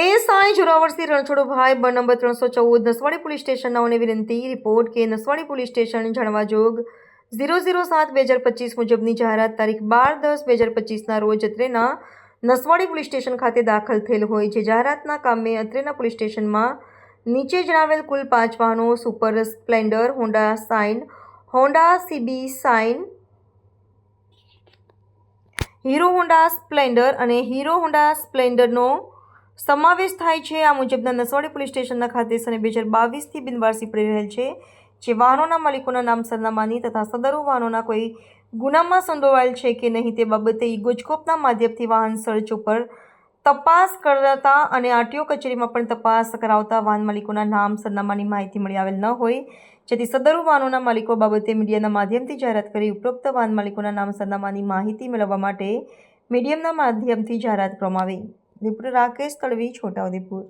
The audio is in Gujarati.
એએસઆઈ જોરાવરસિંહ રણછોડભાઈ બ નંબર ત્રણસો ચૌદ નસવાડી પોલીસ સ્ટેશનનાઓને વિનંતી રિપોર્ટ કે નસવાડી પોલીસ સ્ટેશન જાણવા જોગ ઝીરો ઝીરો સાત બે હજાર પચીસ મુજબની જાહેરાત તારીખ બાર દસ બે હજાર પચીસના રોજ અત્રેના નસવાડી પોલીસ સ્ટેશન ખાતે દાખલ થયેલ હોય જે જાહેરાતના કામે અત્રેના પોલીસ સ્ટેશનમાં નીચે જણાવેલ કુલ પાંચ વાહનો Super Splendor, Honda Shine, Honda CB Shine, Hero Honda Splendor અને હીરો હોન્ડા સ્પ્લેન્ડરનો સમાવેશ થાય છે. આ મુજબના નસવાડી પોલીસ સ્ટેશનના ખાતે સને બે હજાર બાવીસથી બિનવારસી પડી રહેલ છે, જે વાહનોના માલિકોના નામ સરનામાની તથા સદરો વાહનોના કોઈ ગુનામાં સંડોવાયેલ છે કે નહીં તે બાબતે ગુજકોપના માધ્યમથી વાહન સર્ચ ઉપર તપાસ કરાતા અને આરટીઓ કચેરીમાં પણ તપાસ કરાવતા વાહન માલિકોના નામ સરનામાની માહિતી મળી આવેલ ન હોય, જેથી સદરુ વાહનોના માલિકો બાબતે મીડિયાના માધ્યમથી જાહેરાત કરી ઉપરોક્ત વાહન માલિકોના નામ સરનામાની માહિતી મેળવવા માટે મીડિયમના માધ્યમથી જાહેરાત કરવામાં આવી. રિપોર્ટર રાકેશ તળવી છોટાઉદેપુર